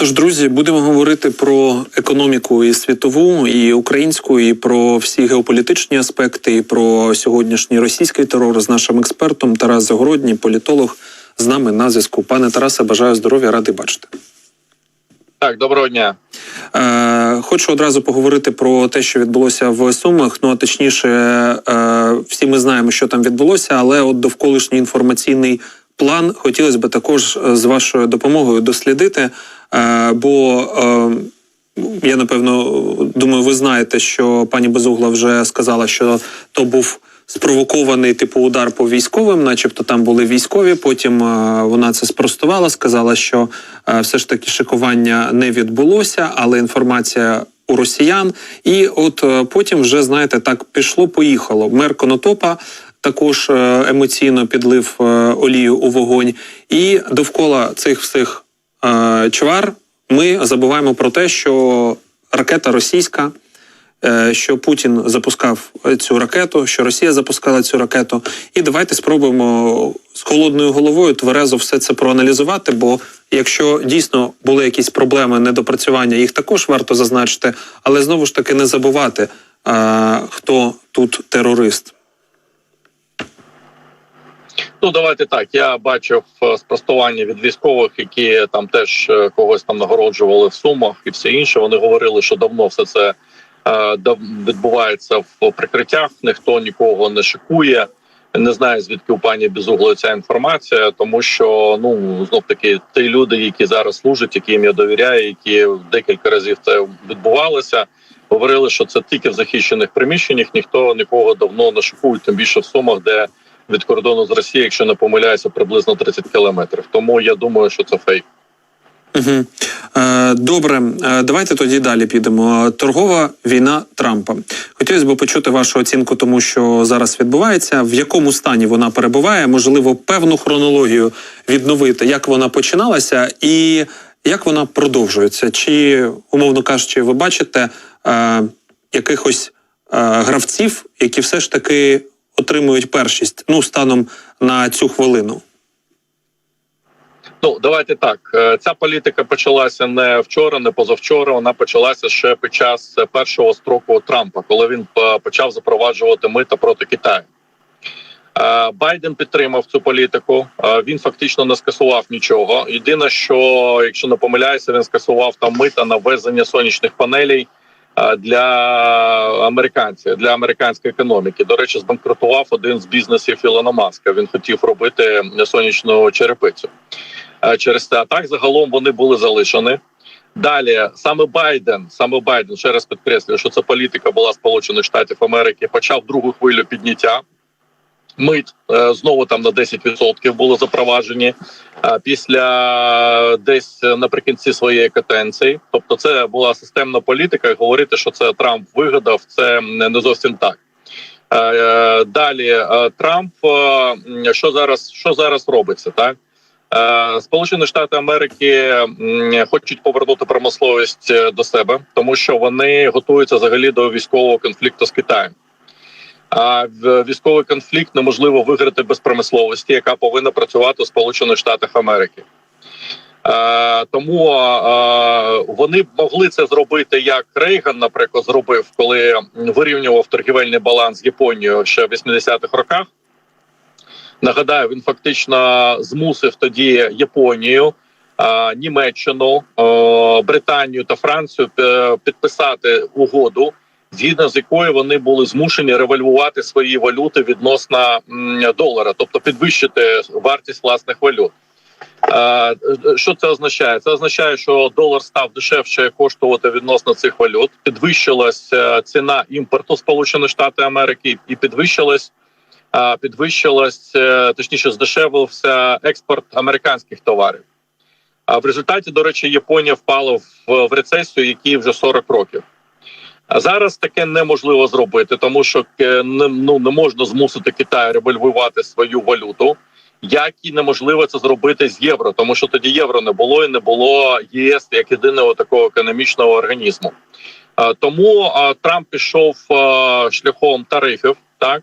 Тож, друзі, будемо говорити про економіку і світову, і українську, і про всі геополітичні аспекти, і про сьогоднішній російський терор з нашим експертом Тарас Загородній, політолог, з нами на зв'язку. Пане Тарасе, бажаю здоров'я, радий бачити. Так, доброго дня. Е, хочу одразу поговорити про те, що відбулося в Сумах. Ну а точніше, е, всі ми знаємо, що там відбулося, але от довколишній інформаційний план хотілося б також е, з вашою допомогою дослідити. Е, бо е, я напевно думаю, ви знаєте, що пані Безугла вже сказала, що то був. Спровокований типу удар по військовим, начебто там були військові. Потім е, вона це спростувала, сказала, що е, все ж таки шикування не відбулося, але інформація у росіян. І от е, потім вже знаєте, так пішло, поїхало. Мер Конотопа також е, емоційно підлив е, олію у вогонь, і довкола цих всіх чвар ми забуваємо про те, що ракета російська. е, Що Путін запускав цю ракету, що Росія запускала цю ракету, і давайте спробуємо з холодною головою тверезо все це проаналізувати. Бо якщо дійсно були якісь проблеми недопрацювання, їх також варто зазначити, але знову ж таки не забувати, хто тут терорист. Ну давайте так. Я бачив е, спростування від військових, які там теж е, когось там нагороджували в сумах і все інше. Вони говорили, що давно все це е, відбувається в прикриттях. Ніхто нікого не шикує. Не знаю звідки у пані Безуглої ця інформація, тому що ну знов таки ті люди, які зараз служать, яким я довіряю, які декілька разів це відбувалося. Говорили, що це тільки в захищених приміщеннях, ніхто нікого давно не шокує, тим більше в сумах, де від кордону з Росією, якщо не помиляюся, приблизно 30 кілометрів. Тому я думаю, що це фейк. Угу. Добре, е, давайте тоді далі підемо. Торгова війна Трампа. Хотілося б почути вашу оцінку, тому що зараз відбувається. В якому стані вона перебуває? Можливо, певну хронологію відновити, як вона починалася, і як вона продовжується? Чи, умовно кажучи, ви бачите е, якихось е, гравців, які все ж таки отримують першість ну станом на цю хвилину? Ну давайте так. Е, Ця політика почалася не вчора, не позавчора. Вона почалася ще під час першого строку Трампа, коли він е, почав запроваджувати мита проти Китаю. Е, Байден підтримав цю політику. Він фактично не скасував нічого. Єдине, що якщо не помиляюся, він скасував там мита на ввезення сонячних панелей для американців для американської економіки. До речі, збанкрутував один з бізнесів Ілона Маска. Він хотів робити сонячну черепицю. Е, Через це а так загалом вони були залишені. Далі саме Байден, саме Байден ще раз підкреслюю, що це політика була Сполучених Штатів Америки. Почав другу хвилю підняття. Мит е, знову там на 10% були запроваджені після десь наприкінці своєї катенції. Тобто, це була системна політика. Говорити, що це Трамп вигадав, це не зовсім так. Е, Далі е, Трамп е, що зараз що зараз робиться, так? Сполучені Штати Америки хочуть повернути промисловість до себе, тому що вони готуються взагалі до військового конфлікту з Китаєм. А військовий конфлікт неможливо виграти без промисловості, яка повинна працювати у Сполучених Штатах Америки. Е, тому е, вони могли це зробити, як Рейган, наприклад, зробив, коли вирівнював торгівельний баланс з Японією ще в 80-х роках. Нагадаю, він фактично змусив тоді Японію, е, Німеччину, Британію та Францію підписати угоду, згідно з якою вони були змушені револьвувати свої валюти відносно долара, тобто підвищити вартість власних валют. Що це означає? Це означає, що долар став дешевше коштувати відносно цих валют. Підвищилась е, ціна імпорту Сполучених Штатів Америки і підвищилась підвищилась, е, точніше, здешевився експорт американських товарів. А в результаті, до речі, Японія впала в рецесію, якій вже 40 років. А зараз таке неможливо зробити, тому що е, не, ну, не можна змусити Китай револьвувати свою валюту, як і неможливо це зробити з євро, тому що тоді євро не було і не було ЄС як єдиного такого економічного організму. Тому Трамп пішов шляхом тарифів, так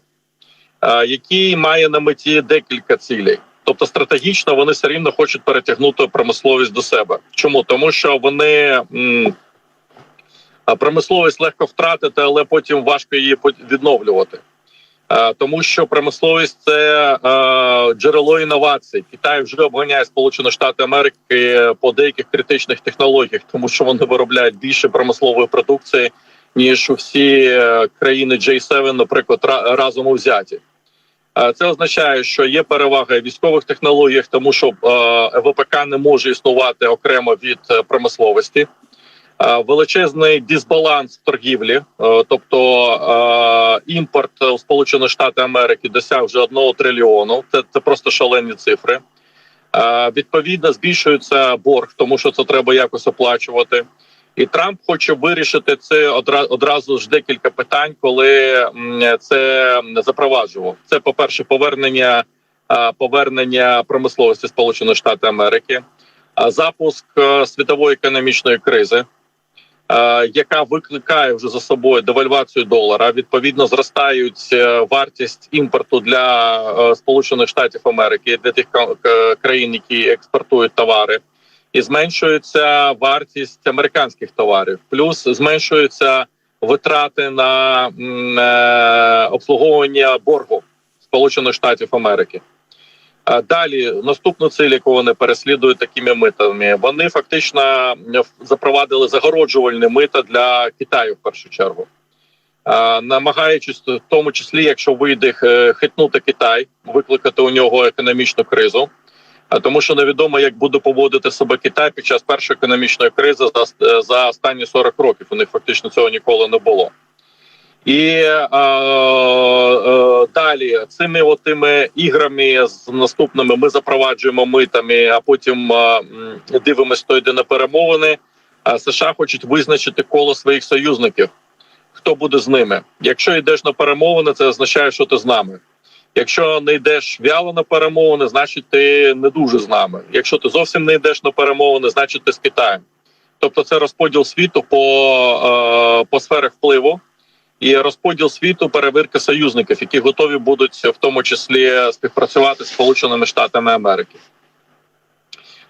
який має на меті декілька цілей. Тобто стратегічно вони все рівно хочуть перетягнути промисловість до себе. Чому? Тому що вони промисловість легко втратити, але потім важко її відновлювати. Е, Тому що промисловість це е, джерело інновацій. Китай вже обганяє Сполучені Штати Америки по деяких критичних технологіях, тому що вони виробляють більше промислової продукції ніж всі е, країни J7, наприклад, разом узяті. Е, Це означає, що є перевага в військових технологіях, тому що ВПК не може існувати окремо від промисловості. Е, Величезний дисбаланс в торгівлі, е, тобто е, імпорт у Сполучені Штати Америки досяг вже одного трильйону. Це, це просто шалені цифри. Відповідно, збільшується борг, тому що це треба якось оплачувати. І Трамп хоче вирішити це одра- одразу ж декілька питань, коли це запроваджував. Це, по-перше, повернення, е, повернення промисловості Сполучених Штатів Америки, запуск світової економічної кризи, яка викликає вже за собою девальвацію долара. Відповідно, зростають е, вартість імпорту для е, Сполучених Штатів Америки для тих країн, які експортують товари і зменшується вартість американських товарів. Плюс зменшуються витрати на е, обслуговування боргу Сполучених Штатів Америки. Далі наступну ціль, яку вони переслідують такими митами, вони фактично запровадили загороджувальне мита для Китаю в першу чергу. Намагаючись в тому числі, якщо вийде е, хитнути Китай, викликати у нього економічну кризу, тому, що невідомо, як буде поводити себе Китай під час першої економічної кризи за, за останні 40 років. У них фактично цього ніколи не було. І е, е, далі цими отими іграми з наступними ми запроваджуємо митами, а потім е, дивимося, хто йде на перемовини. А США хочуть визначити коло своїх союзників. Хто буде з ними? Якщо йдеш на перемовини, це означає, що ти з нами. Якщо не йдеш вяло на перемовини, значить ти не дуже з нами. Якщо ти зовсім не йдеш на перемовини, значить ти з Китаєм. Тобто, це розподіл світу по, е, по сферах впливу і розподіл світу перевірки союзників, які готові будуть в тому числі співпрацювати з Сполученими Штатами Америки.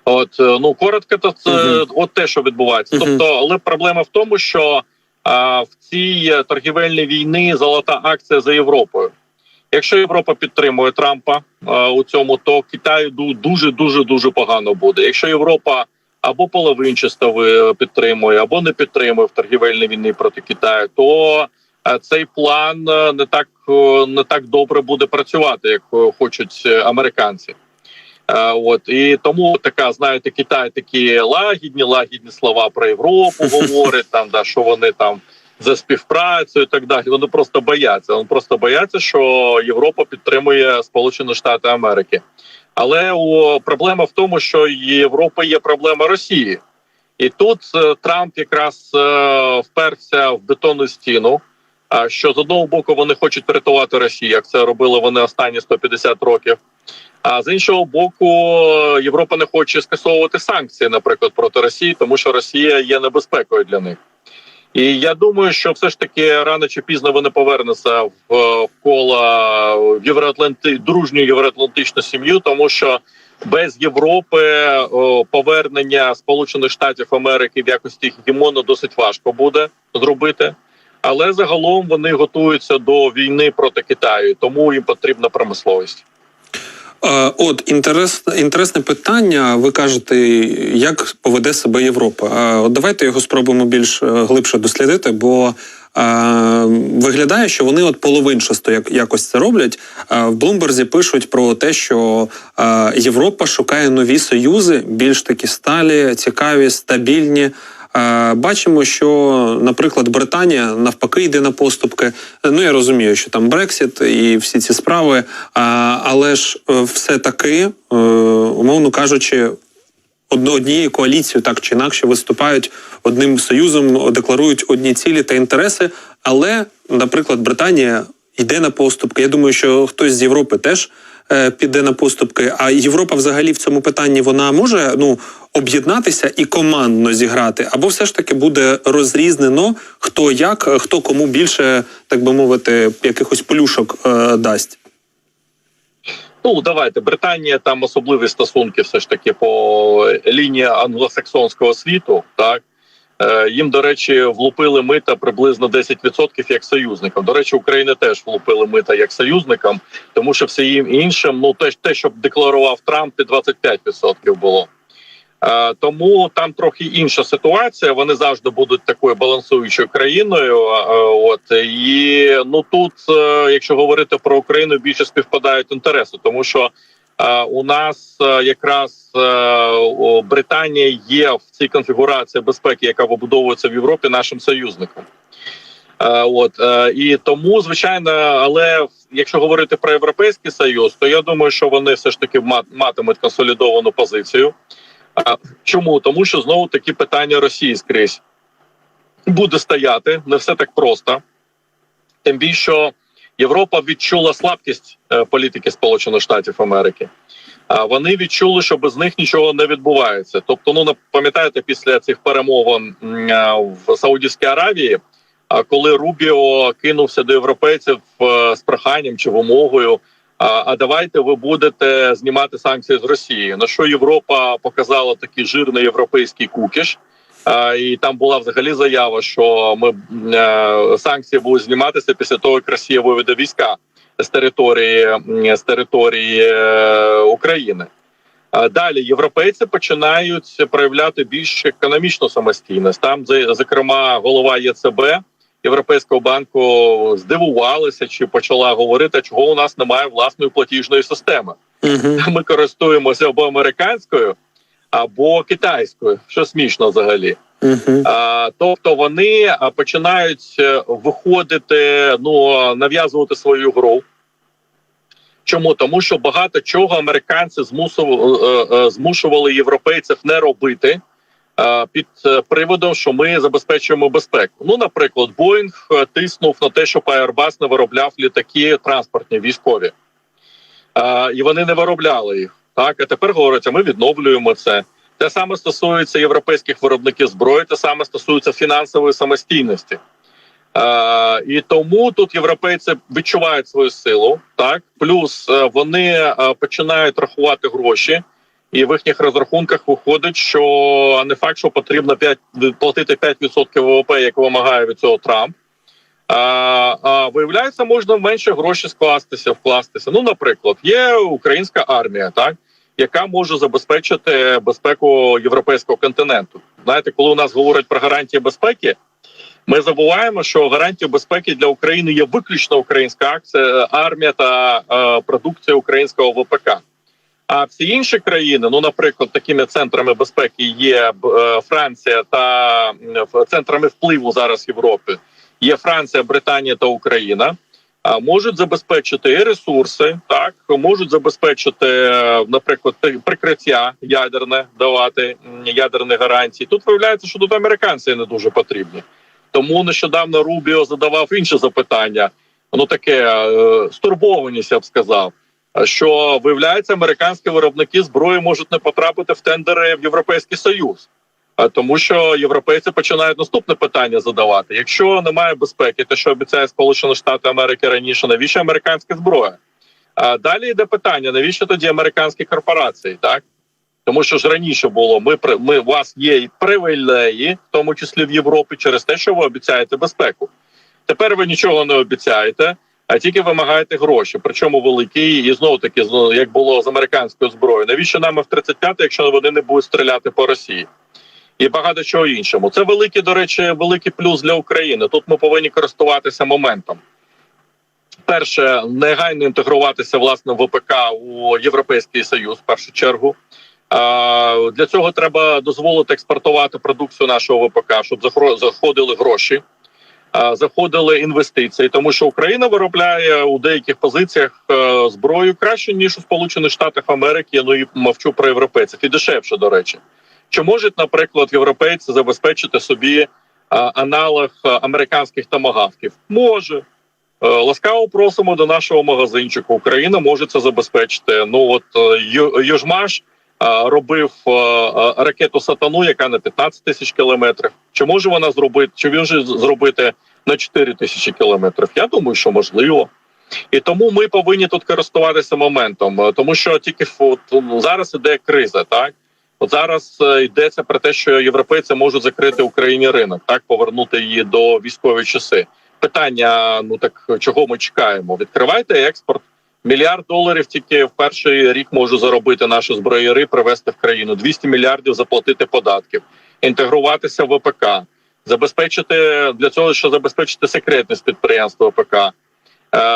От е, ну коротко, то це Мгм. от те, що відбувається. Мгм. Тобто, але проблема в тому, що а, в цій торгівельній війні золота акція за Європою. Якщо Європа підтримує Трампа а, у цьому, то Китаю дуже дуже дуже погано буде. Якщо Європа або половинчасто підтримує, або не підтримує в торгівельній війні проти Китаю, то е, цей план е, не так е, не так добре буде працювати, як е, хочуть е, американці. Е, От і тому така, знаєте, Китай такі лагідні, лагідні слова про Європу говорить там, да що вони там за співпрацю і так далі. Вони просто бояться. Вони просто бояться, що Європа підтримує Сполучені Штати Америки. Але у проблема в тому, що Європа є проблема Росії, і тут е, Трамп якраз е, вперся в бетонну стіну. Що з одного боку вони хочуть врятувати Росію, як це робили вони останні 150 років. А з іншого боку, Європа не хоче скасовувати санкції, наприклад, проти Росії, тому що Росія є небезпекою для них. І я думаю, що все ж таки рано чи пізно вони повернуться в, в коло в євроатланти дружню євроатлантичну сім'ю, тому що без Європи о, повернення Сполучених Штатів Америки в якості гемону досить важко буде зробити. Але загалом вони готуються до війни проти Китаю, тому їм потрібна промисловість. От інтерес, інтересне питання. Ви кажете, як поведе себе Європа? От давайте його спробуємо більш е, глибше дослідити, бо е, виглядає, що вони от половинчасто як якось це роблять. В Блумберзі пишуть про те, що Європа шукає нові союзи, більш такі сталі, цікаві, стабільні. Бачимо, що, наприклад, Британія навпаки йде на поступки. Ну я розумію, що там Брексіт і всі ці справи, але ж е, все таки, е, умовно кажучи, однією коаліцією так чи інакше виступають одним союзом, декларують одні цілі та інтереси. Але, наприклад, Британія йде на поступки. Я думаю, що хтось з Європи теж піде на поступки. А Європа, взагалі, в цьому питанні вона може ну об'єднатися і командно зіграти, або все ж таки буде розрізнено хто як, е, хто кому більше, так би мовити, якихось полюшок е, дасть. Ну давайте Британія там особливі стосунки, все ж таки по лінії англосаксонського світу. Так Е, їм, до речі, влупили мита приблизно 10% як союзникам. До речі, Україні теж влупили мита як союзникам, тому що всім іншим, ну те, те, що декларував Трамп, і 25% було. Е, Тому там трохи інша ситуація. Вони завжди будуть такою балансуючою країною. Е, От і ну тут, е, якщо говорити про Україну, більше співпадають інтереси, тому що е, у нас е, якраз е, Британія є в цій конфігурації безпеки, яка вибудовується в Європі, нашим союзником. Е, От е, і тому, звичайно, але якщо говорити про європейський союз, то я думаю, що вони все ж таки мат- матимуть консолідовану позицію. Чому? Тому що знову такі питання Росії скрізь буде стояти не все так просто. Тим більше Європа відчула слабкість е, політики Сполучених Штатів Америки. А вони відчули, що без них нічого не відбувається. Тобто, ну пам'ятаєте, після цих перемовин в Саудівській Аравії, а коли Рубіо кинувся до європейців е, з проханням чи вимогою. А давайте ви будете знімати санкції з Росії. На що Європа показала такий жирний європейський кукіш? І там була взагалі заява, що ми е, санкції будуть зніматися після того, як Росія виведе війська з території з території е, України. Далі європейці починають проявляти більш економічну самостійність. Там, за- зокрема, голова ЄЦБ Європейського банку здивувалася чи почала говорити, чого у нас немає власної платіжної системи. Угу. Ми користуємося або американською, або китайською, що смішно взагалі. Угу. А, тобто вони починають е, виходити, ну нав'язувати свою гру. Чому тому, що багато чого американці змусували, е, е, змушували європейців не робити під приводом, що ми забезпечуємо безпеку. Ну, наприклад, Боїнг тиснув на те, щоб Airbus не виробляв літаки транспортні військові, і вони не виробляли їх. Так, а тепер говорять, а ми відновлюємо це. Те саме стосується європейських виробників зброї, те саме стосується фінансової самостійності. Е, і тому тут європейці відчувають свою силу, так плюс е, вони е, починають рахувати гроші, і в їхніх розрахунках виходить, що не факт, що потрібно 5, платити 5% ВВП, як вимагає від цього Трамп. А, а виявляється, можна менше грошей скластися, вкластися. Ну, наприклад, є українська армія, так яка може забезпечити безпеку європейського континенту. Знаєте, коли у нас говорять про гарантії безпеки, ми забуваємо, що гарантією безпеки для України є виключно українська акція, армія та е, продукція українського ВПК. А всі інші країни, ну наприклад, такими центрами безпеки є е, Франція та центрами впливу зараз Європи. Є Франція, Британія та Україна. Можуть забезпечити і ресурси, так можуть забезпечити, е, наприклад, прикриття ядерне, давати ядерні гарантії. Тут виявляється, що тут американці не дуже потрібні. Тому нещодавно Рубіо задавав інше запитання. Ну таке е, стурбованість, я б сказав. Що виявляється, американські виробники зброї можуть не потрапити в тендери в Європейський Союз, тому що європейці починають наступне питання задавати: якщо немає безпеки, те, що обіцяє Сполучені Штати Америки раніше, навіщо американська зброя? А далі йде питання: навіщо тоді американські корпорації? Так тому що ж раніше було ми ми у вас є привілеї, в тому числі в Європі, через те, що ви обіцяєте безпеку. Тепер ви нічого не обіцяєте, а тільки вимагаєте гроші. Причому великі, і знову таки, як було з американською зброєю. Навіщо нам F-35, якщо вони не будуть стріляти по Росії? І багато чого іншому. Це великий, до речі, великий плюс для України. Тут ми повинні користуватися моментом. Перше, негайно інтегруватися власне в ВПК у Європейський Союз в першу чергу. Для цього треба дозволити експортувати продукцію нашого ВПК, щоб заходили гроші, заходили інвестиції, тому що Україна виробляє у деяких позиціях е, зброю краще ніж у Сполучених Штатах Америки. Ну і мовчу про європейців і дешевше, до речі. Чи можуть, наприклад, європейці забезпечити собі аналог американських томагавків? Може. Е, Ласкаво просимо до нашого магазинчику. Україна може це забезпечити. Ну от е, Южмаш е, робив е, е, ракету Сатану, яка на 15 тисяч кілометрів. Чи може вона зробити? Чи він же зробити на 4 тисячі кілометрів? Я думаю, що можливо. І тому ми повинні тут користуватися моментом, е, тому що тільки от, зараз іде криза, так. От зараз е, йдеться про те, що європейці можуть закрити Україні ринок, так повернути її до військові часи. Питання: ну так чого ми чекаємо? Відкривайте експорт. Мільярд доларів тільки в перший рік можуть заробити наші зброєри, привезти в країну 200 мільярдів заплатити податків, інтегруватися в ВПК, забезпечити для цього, що забезпечити секретність підприємства ВПК,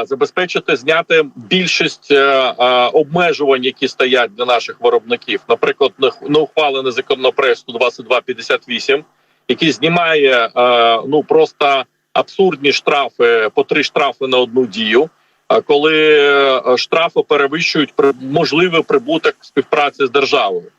забезпечити зняти більшість е, е, обмежувань, які стоять для наших виробників. Наприклад, не- ухвалений законопроект 12258, який знімає е, ну просто абсурдні штрафи по три штрафи на одну дію. Коли е, штрафи перевищують можливий прибуток співпраці з державою,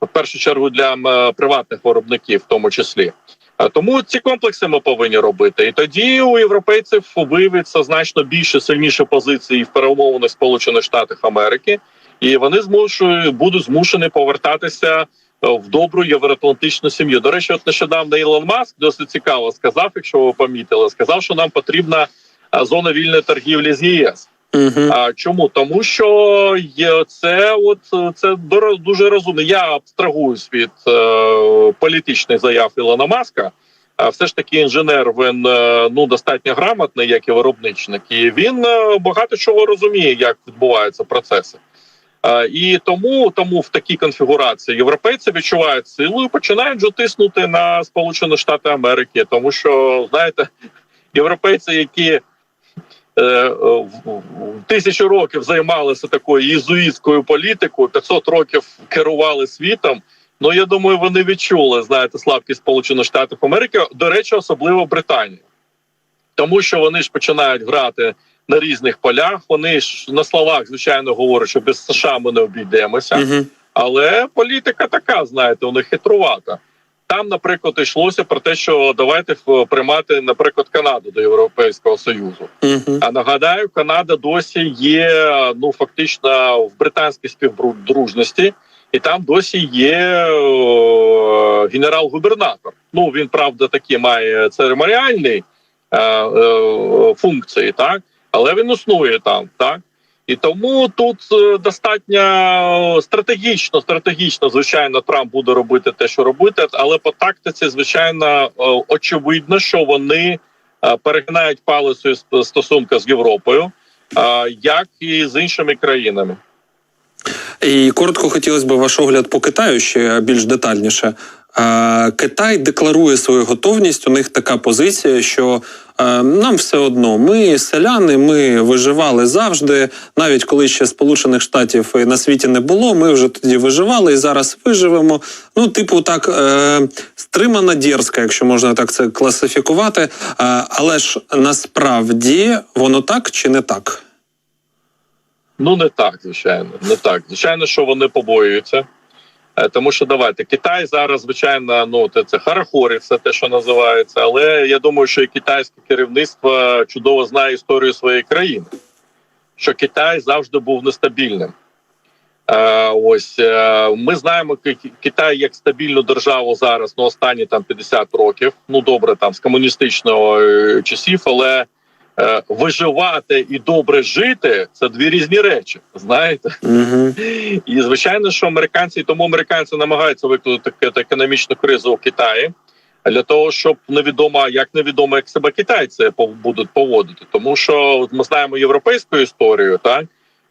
в першу чергу для е, приватних виробників, в тому числі. А Тому ці комплекси ми повинні робити, і тоді у європейців виявиться значно більше сильніші позиції в перемовинах Сполучених Штатів Америки, і вони змушують будуть змушені повертатися е, в добру євроатлантичну сім'ю. До речі, от нещодавно Ілон Маск досить цікаво сказав, якщо ви помітили, сказав, що нам потрібна е, зона вільної торгівлі з ЄС. Угу. А чому? Тому що є це, от це дуже розумно. Я абстрагуюсь від е, політичних заяв Ілона Маска. А все ж таки інженер він е, ну достатньо грамотний, як і виробничник, і він е, багато чого розуміє, як відбуваються процеси. І тому, тому в такій конфігурації європейці відчувають силу і починають вже тиснути на Сполучені Штати Америки, тому що знаєте, європейці, які тисячу років займалися такою єзуїтською політикою, 500 років керували світом. Ну я думаю, вони відчули знаєте слабкість Сполучених Штатів Америки. До речі, особливо Британії, тому що вони ж починають грати на різних полях. Вони ж на словах, звичайно, говорять, що без США ми не обійдемося. Але політика така, знаєте, у них хитрувата. Там, наприклад, йшлося про те, що давайте приймати, наприклад, Канаду до Європейського Союзу. Угу. А нагадаю, Канада досі є ну фактично в британській співдружності, і там досі є е, генерал-губернатор. Ну він правда таки має церемоніальні е, е, функції, так але він існує там, так. І тому тут е, достатньо стратегічно, стратегічно, звичайно, Трамп буде робити те, що робити, але по тактиці, звичайно, е, очевидно, що вони е, перегинають палицю в стосунках з Європою, як і з іншими країнами. І коротко хотілося б ваш огляд по Китаю ще більш детальніше. Китай декларує свою готовність. У них така позиція, що е, нам все одно, ми селяни, ми виживали завжди. Навіть коли ще Сполучених Штатів на світі не було, ми вже тоді виживали і зараз виживемо. Ну, типу, так е, стримана дерзка, якщо можна так це класифікувати. Е, але ж насправді воно так чи не так? Ну не так, звичайно, не так. Звичайно, що вони побоюються. Е, Тому що давайте Китай зараз, звичайно, ну це, харахорі, все те, що називається. Але я думаю, що і китайське керівництво чудово знає історію своєї країни, що Китай завжди був нестабільним. Е, ось е, ми знаємо Ки- Китай як стабільну державу зараз на останні там 50 років. Ну добре, там з комуністичного часів, але виживати і добре жити це дві різні речі. Знаєте, Угу. і звичайно, що американці, і тому американці намагаються викликати економічну кризу у Китаї для того, щоб невідомо, як невідомо, як себе китайці будуть поводити, тому що ми знаємо європейську історію, так.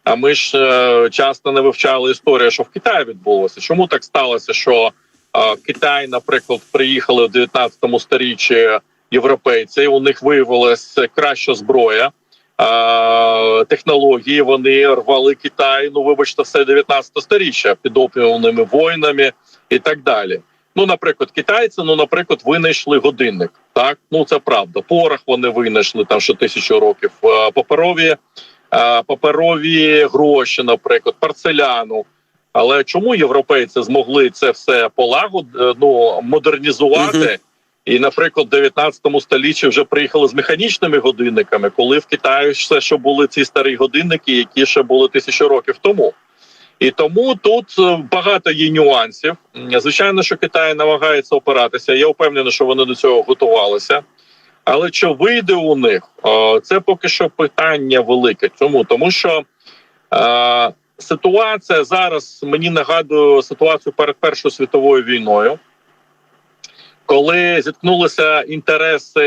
А ми ж е, часто не вивчали історію, що в Китаї відбулося. Чому так сталося, що е, Китай, наприклад, приїхали в 19 сторіччі європейці, у них виявилася краща зброя, технології. Вони рвали Китай. Ну, вибачте, все 19 сторіччя під опіумними воїнами і так далі. Ну, наприклад, китайці, ну, наприклад, винайшли годинник. Так, ну це правда. Порох вони винайшли там ще тисячу років. Паперові, паперові гроші, наприклад, порцеляну. Але чому європейці змогли це все полагод, ну, модернізувати? І, наприклад, в 19 столітті вже приїхали з механічними годинниками, коли в Китаї все, що були ці старі годинники, які ще були тисячу років тому. І тому тут е, багато є нюансів. Звичайно, що Китай намагається опиратися. Я впевнений, що вони до цього готувалися. Але що вийде у них, е, це поки що питання велике. Чому? Тому що е, ситуація зараз мені нагадує ситуацію перед Першою світовою війною, коли зіткнулися інтереси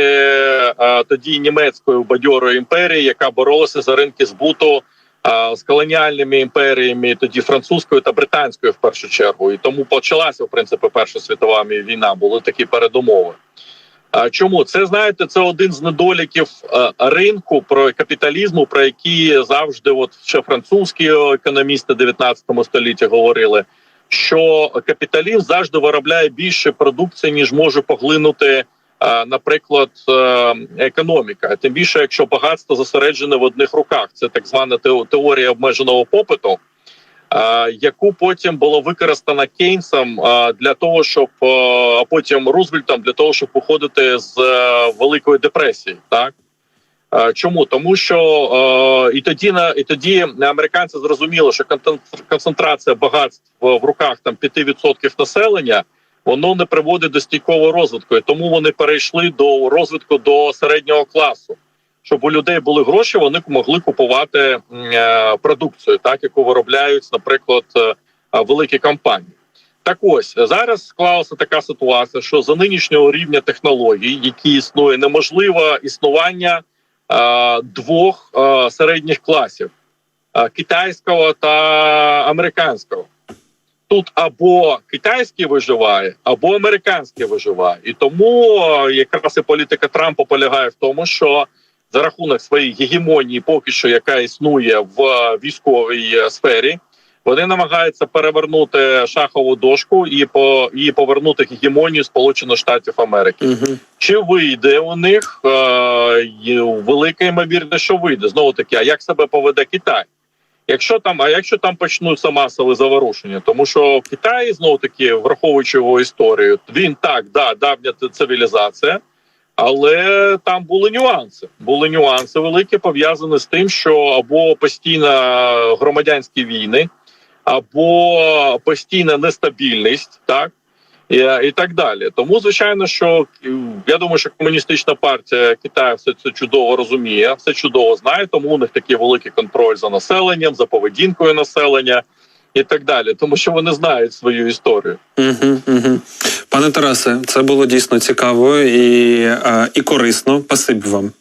е, тоді німецької бадьорої імперії, яка боролася за ринки збуту е, з колоніальними імперіями, тоді французькою та британською в першу чергу. І тому почалася в принципі Перша світова війна. Були такі передумови. А Чому це знаєте? Це один з недоліків е, ринку про капіталізму, про які завжди, от ще французькі економісти 19 століття говорили, що капіталізм завжди виробляє більше продукції, ніж може поглинути, е, наприклад, е, економіка. Тим більше, якщо багатство зосереджене в одних руках, це так звана теорія обмеженого попиту. е, Яку потім було використано Кейнсом для того, щоб а потім Рузвельтом для того, щоб виходити з великої депресії, так Чому тому, що е, і тоді на і тоді американці зрозуміли, що концентрація багатств в руках там 5% населення воно не приводить до стійкового розвитку, і тому вони перейшли до розвитку до середнього класу. Щоб у людей були гроші, вони могли купувати е, продукцію, так яку виробляють, наприклад, е, великі компанії. Так ось зараз склалася така ситуація, що за нинішнього рівня технологій, які існує, неможливо існування е, двох е, середніх класів е, китайського та американського. Тут або китайський виживає, або американський виживає, і тому е, якраз і політика Трампа полягає в тому, що за рахунок своєї гегемонії, поки що яка існує в е, військовій е, сфері, вони намагаються перевернути шахову дошку і по і повернути гегемонію Сполучених Штатів Америки. Угу. Чи вийде у них е, велика ймовірність, що вийде знову таки. А як себе поведе Китай? Якщо там, а якщо там почнуться масові заворушення, тому що в Китаї знову таки, враховуючи його історію, він так, да, давня цивілізація, але там були нюанси. Були нюанси великі пов'язані з тим, що або постійно громадянські війни, або постійна нестабільність, так і, так далі. Тому, звичайно, що я думаю, що комуністична партія Китаю все це чудово розуміє, все чудово знає, тому у них такий великий контроль за населенням, за поведінкою населення і так далі, тому що вони знають свою історію. Угу, угу. Пане Тарасе, це було дійсно цікаво і, е, і корисно. Спасибі вам.